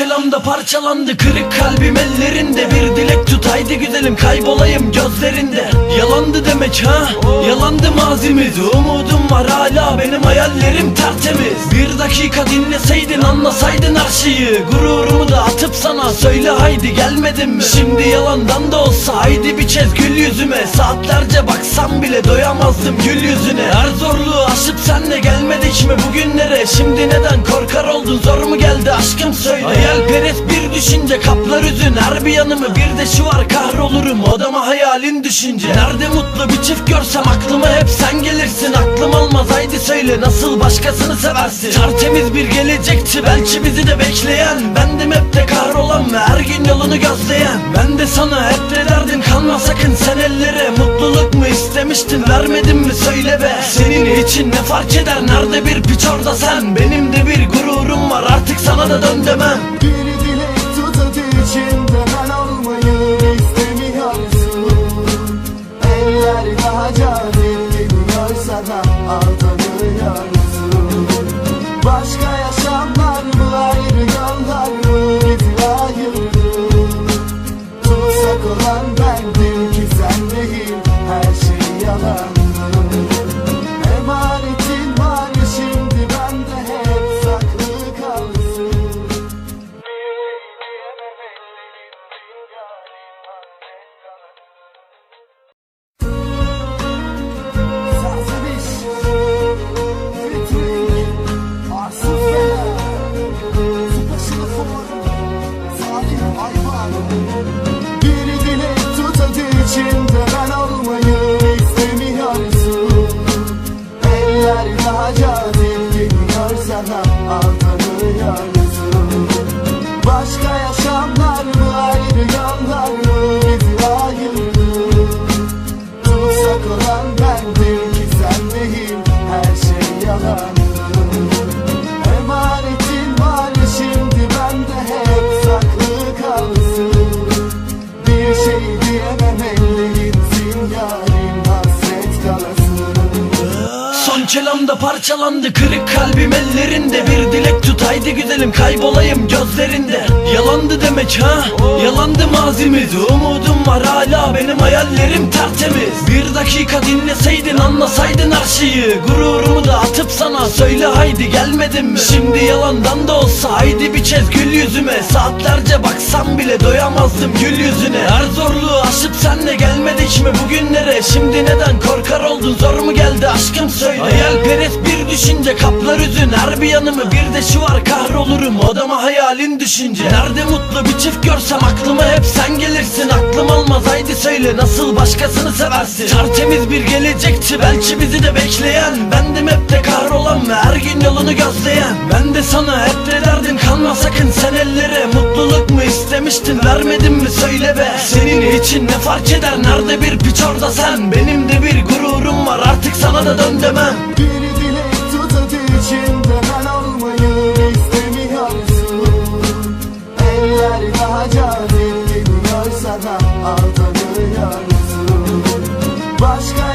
kelamda parçalandı. Kırık kalbim ellerinde Bir dilek tut haydi güzelim kaybolayım gözlerinde. Yalandı demek ha? Yalandı mazimiz. Umudum var hala benim hayallerim tertemiz. Bir dakika dinleseydin anlasaydın her şeyi. Gururumu da atıp sana söyle haydi gelmedin mi? Şimdi yalandan da olsa haydi bir kez gül yüzüme. Saatlerce baksam bile doyamazdım gül yüzüne. Her zorluğu aşıp senle gelmedik mi bugünlere? Şimdi neden korkar oldun zor mu geldi aşkım söyle. Hayalperest bir düşünce kaplar üzün. Her bir yanımı Bir de şu var kahrolurum odama hayalin düşünce. Nerede mutlu bir çift görsem aklıma hep sen gelirsin. Aklım almaz haydi söyle nasıl başkasını seversin? Tertemiz bir gelecekti belki bizi de bekleyen. Bendim hep de kahrolan ve her gün yolunu gözleyen. Ben de sana hep de derdim kanma sakın. Sen ellere Mutluluk mu istemiştin vermedin mi söyle be? Senin için ne fark eder nerede bir piç orada sen? Benim de bir gururum var artık sana da dön demem aldanıyorsun sana aldanıyorsun Başka yaşamlar mı ayrı yollar mı? Bizi ayırdı Tutsak olan bendim ki sen değil her şey yalandı Kelamda parçalandı kırık kalbim ellerinde. Bir dilek tut haydi güzelim kaybolayım gözlerinde. Yalandı demek ha? Yalandı mazimiz. Umudum var hala benim hayallerim tertemiz. Bir dakika dinleseydin anlasaydın her şeyi. Gururumu da atıp sana söyle haydi gelmedin mi? Şimdi yalandan da olsa haydi bir kez gül yüzüme. Saatlerce baksam bile doyamazdım gül yüzüne. Her zorluğu aşıp senle gelmedik mi? Bugünlere Şimdi neden korkar oldun? Zor mu geldi? Aşkım söyle Hayalperest bir düşünce kaplar üzün. Her bir yanımı Bir de şu var kahrolurum. Odama hayalin düşünce? Nerede mutlu bir çift görsem aklıma hep sen gelirsin. Aklım almaz haydi söyle nasıl başkasını seversin? Tertemiz bir gelecekti belki bizi de bekleyen. Bendim hep de kahrolan ve her gün yolunu gözleyen. Ben de sana hep de derdim kanma sakın sen ellere. Mutluluk mu istemiştin vermedin mi? Söyle be Senin için ne fark eder? Nerede bir piç orada sen? Benim de bir gururum sana aldanıyorsun Başka